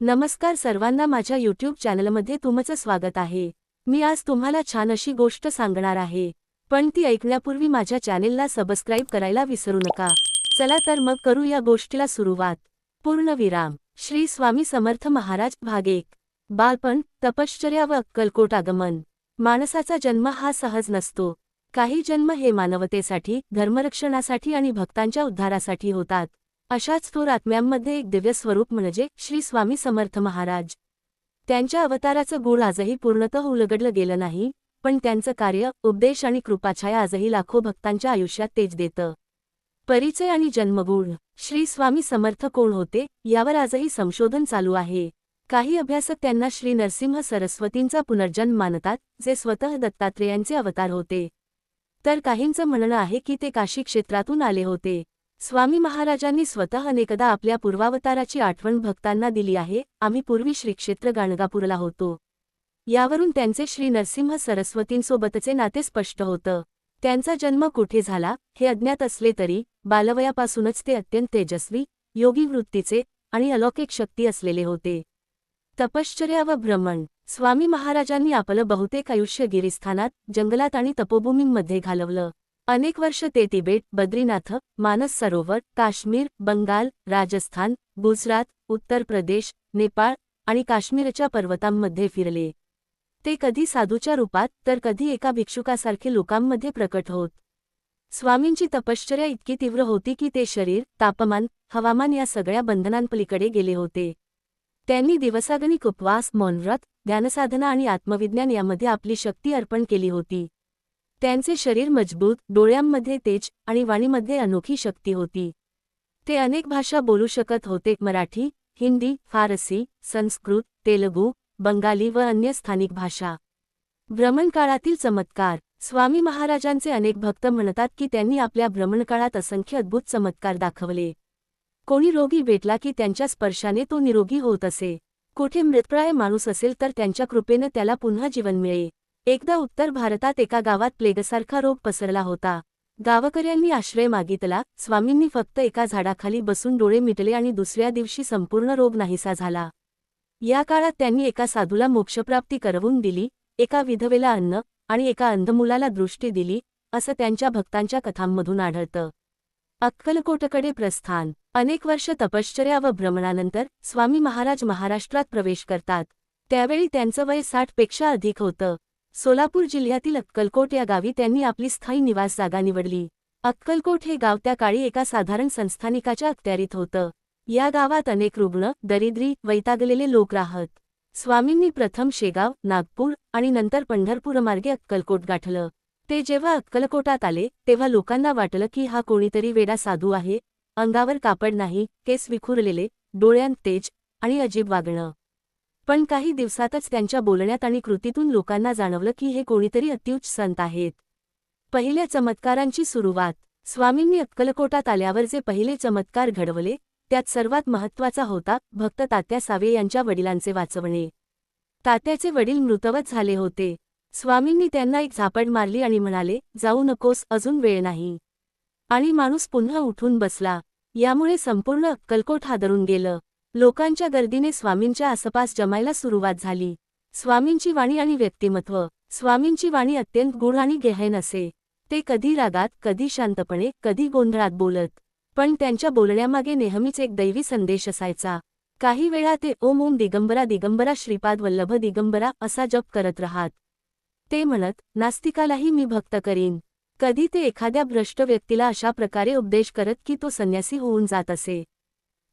नमस्कार सर्वांना माझ्या यूट्यूब चॅनलमध्ये तुमचं स्वागत आहे. मी आज तुम्हाला छान अशी गोष्ट सांगणार आहे. पण ती ऐकण्यापूर्वी माझ्या चॅनेलला सबस्क्राईब करायला विसरू नका. चला तर मग करू या गोष्टीला सुरुवात. पूर्णविराम श्री स्वामी समर्थ महाराज भाग एक. बालपण तपश्चर्या व अक्कलकोट आगमन. माणसाचा जन्म हा सहज नसतो. काही जन्म हे मानवतेसाठी धर्मरक्षणासाठी आणि भक्तांच्या उद्धारासाठी होतात. अशाच थोर आत्म्यांमध्ये एक दिव्य स्वरूप म्हणजे श्री स्वामी समर्थ महाराज. त्यांच्या अवताराचं गुण आजही पूर्णतः उलगडलं गेलं नाही पण त्यांचं कार्य उपदेश आणि कृपाछाया आजही लाखो भक्तांच्या आयुष्यात तेज देतं. परिचय आणि जन्मगुण श्री स्वामी समर्थ कोण होते यावर आजही संशोधन चालू आहे. काही अभ्यासक त्यांना श्री नरसिंह सरस्वतींचा पुनर्जन्म मानतात जे स्वतः दत्तात्रेयांचे अवतार होते. तर काहींचं म्हणणं आहे की ते काशी क्षेत्रातून आले होते. स्वामी महाराजांनी स्वतः अनेकदा आपल्या पूर्वावताराची आठवण भक्तांना दिली आहे आम्ही पूर्वी श्रीक्षेत्र गाणगापूरला होतो. यावरून त्यांचे श्री नरसिंह सरस्वतींसोबतचे नाते स्पष्ट होतं. त्यांचा जन्म कुठे झाला हे अज्ञात असले तरी बालवयापासूनच ते अत्यंत तेजस्वी योगी वृत्तीचे आणि अलौकिक शक्ती असलेले होते. तपश्चर्या व भ्रमण. स्वामी महाराजांनी आपलं बहुतेक आयुष्य गिरिस्थानात जंगलात आणि तपोभूमींमध्ये घालवलं. अनेक वर्ष ते तिबेट बद्रीनाथ मानस सरोवर काश्मीर बंगाल राजस्थान गुजरात उत्तर प्रदेश नेपाळ आणि काश्मीरच्या पर्वतांमध्ये फिरले. ते कधी साधूच्या रूपात तर कधी एका भिक्षुकासारखे लोकांमध्ये प्रकट होत. स्वामींची तपश्चर्या इतकी तीव्र होती की ते शरीर तापमान हवामान या सगळ्या बंधनांपलीकडे गेले होते. त्यांनी दिवसागणिक उपवास मौनव्रत ध्यानसाधना आणि आत्मविज्ञान यामध्ये आपली शक्ती अर्पण केली होती. त्यांचे शरीर मजबूत डोळ्यांमध्ये तेज आणि वाणीमध्ये अनोखी शक्ती होती. ते अनेक भाषा बोलू शकत होते मराठी हिंदी फारसी संस्कृत तेलुगू बंगाली व अन्य स्थानिक भाषा. भ्रमणकाळातील चमत्कार. स्वामी महाराजांचे अनेक भक्त म्हणतात की त्यांनी आपल्या भ्रमणकाळात असंख्य अद्भुत चमत्कार दाखवले. कोणी रोगी भेटला की त्यांच्या स्पर्शाने तो निरोगी होत असे. कुठे मृतप्राय माणूस असेल तर त्यांच्या कृपेनं त्याला पुन्हा जीवन मिळे एकदा उत्तर भारतात एका गावात प्लेगसारखा रोग पसरला होता. गावकऱ्यांनी आश्रय मागितला. स्वामींनी फक्त एका झाडाखाली बसून डोळे मिटले आणि दुसऱ्या दिवशी संपूर्ण रोग नाहीसा झाला. या काळात त्यांनी एका साधूला मोक्षप्राप्ती करवून दिली एका विधवेला अन्न आणि एका अंधमुलाला दृष्टी दिली असं त्यांच्या भक्तांच्या कथांमधून आढळतं. अक्कलकोटकडे प्रस्थान. अनेक वर्ष तपश्चर्या व भ्रमणानंतर स्वामी महाराज महाराष्ट्रात प्रवेश करतात. त्यावेळी त्यांचं वय साठपेक्षा अधिक होतं. सोलापूर जिल्ह्यातील अक्कलकोट या गावी त्यांनी आपली स्थायी निवास जागा निवडली. अक्कलकोट हे गाव त्या काळी एका साधारण संस्थानिकाच्या अखत्यारीत होतं. या गावात अनेक रुग्ण दरिद्री वैतागलेले लोक राहत. स्वामींनी प्रथम शेगाव नागपूर आणि नंतर पंढरपूरमार्गे अक्कलकोट गाठलं. ते जेव्हा अक्कलकोटात आले तेव्हा लोकांना वाटलं की हा कोणीतरी वेडा साधू आहे. अंगावर कापड नाही केस विखुरलेले डोळ्यांत तेज आणि अजीब वागणं. पण काही दिवसातच त्यांच्या बोलण्यात आणि कृतीतून लोकांना जाणवलं की हे कोणीतरी अत्युच्च संत आहेत. पहिल्या चमत्कारांची सुरुवात. स्वामींनी अक्कलकोटात आल्यावर जे पहिले चमत्कार घडवले त्यात सर्वात महत्त्वाचा होता भक्त तात्या सावे यांच्या वडिलांचे वाचवणे. तात्याचे वडील मृतवत झाले होते. स्वामींनी त्यांना एक झापड मारली आणि म्हणाले जाऊ नकोस अजून वेळ नाही. आणि माणूस पुन्हा उठून बसला. यामुळे संपूर्ण अक्कलकोट हादरून गेलं. लोकांच्या गर्दीने स्वामींच्या आसपास जमायला सुरुवात झाली. स्वामींची वाणी आणि व्यक्तिमत्व. स्वामींची वाणी अत्यंत गुढ आणि गेहन असे. ते कधी रागात कधी शांतपणे कधी गोंधळात बोलत. पण त्यांच्या बोलण्यामागे नेहमीच एक दैवी संदेश असायचा. काही वेळा ते ओम ओम दिगंबरा दिगंबरा श्रीपाद वल्लभ दिगंबरा असा जप करत राहात. ते म्हणत नास्तिकालाही मी भक्त करीन. कधी ते एखाद्या भ्रष्ट व्यक्तीला अशा प्रकारे उपदेश करत की तो संन्यासी होऊन जात असे.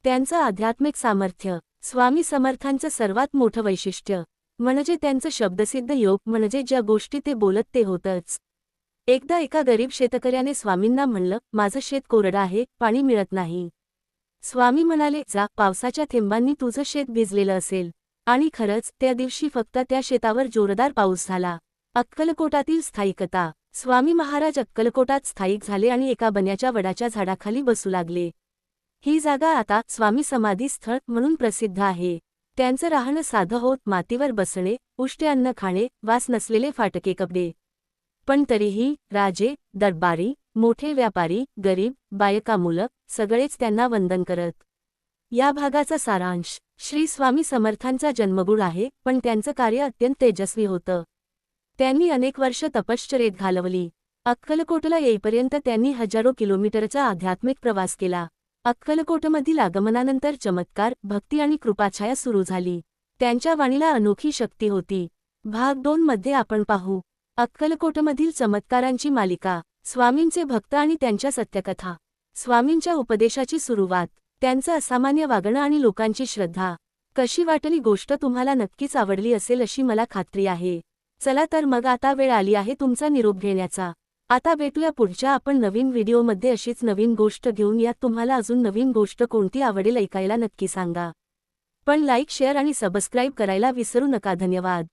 त्यांचं आध्यात्मिक सामर्थ्य स्वामी समर्थांचं सर्वात मोठं वैशिष्ट्य म्हणजे त्यांचं शब्दसिद्ध योग म्हणजे ज्या गोष्टी ते बोलत ते होतच. एकदा एका गरीब शेतकऱ्याने स्वामींना म्हणलं माझं शेत कोरडं आहे पाणी मिळत नाही. स्वामी म्हणाले जा पावसाच्या थेंबांनी तुझं शेत भिजलेलं असेल. आणि खरंच त्या दिवशी फक्त त्या शेतावर जोरदार पाऊस झाला. अक्कलकोटातील स्थायिकता. स्वामी महाराज अक्कलकोटात स्थायिक झाले आणि एका बन्याच्या वडाच्या झाडाखाली बसू लागले. ही जागा आता स्वामी समाधी स्थळ म्हणून प्रसिद्ध आहे. त्यांचं राहणं साधं होत मातीवर बसणे उष्टे अन्न खाणे वास नसलेले फाटके कपडे. पण तरीही राजे दरबारी मोठे व्यापारी गरीब बायका मुलं सगळेच त्यांना वंदन करत. या भागाचा सारांश श्री स्वामी समर्थांचा जन्मगुळ आहे पण त्यांचं कार्य अत्यंत तेजस्वी होतं. त्यांनी अनेक वर्ष तपश्चरेत घालवली. अक्कलकोटला येईपर्यंत त्यांनी हजारो किलोमीटरचा आध्यात्मिक प्रवास केला. अक्कलकोटमधील आगमनानंतर चमत्कार भक्ती आणि कृपाछाया सुरू झाली. त्यांच्या वाणीला अनोखी शक्ती होती. भाग दोन मध्ये आपण पाहू. अक्कलकोटमधील चमत्कारांची मालिका स्वामींचे भक्त आणि त्यांच्या सत्यकथा. स्वामींच्या उपदेशाची सुरुवात त्यांचं असामान्य वागणं आणि लोकांची श्रद्धा. कशी वाटली गोष्ट तुम्हाला नक्कीच आवडली असेल अशी मला खात्री आहे. चला तर मग आता वेळ आली आहे तुमचा निरोप घेण्याचा. आता भेटूया पुढच्या आपण नवीन व्हिडिओमध्ये अशीच नवीन गोष्ट घेऊन. यात तुम्हाला अजून नवीन गोष्ट कोणती आवडेल ऐकायला नक्की सांगा. पण लाईक शेअर आणि सबस्क्राईब करायला विसरू नका. धन्यवाद.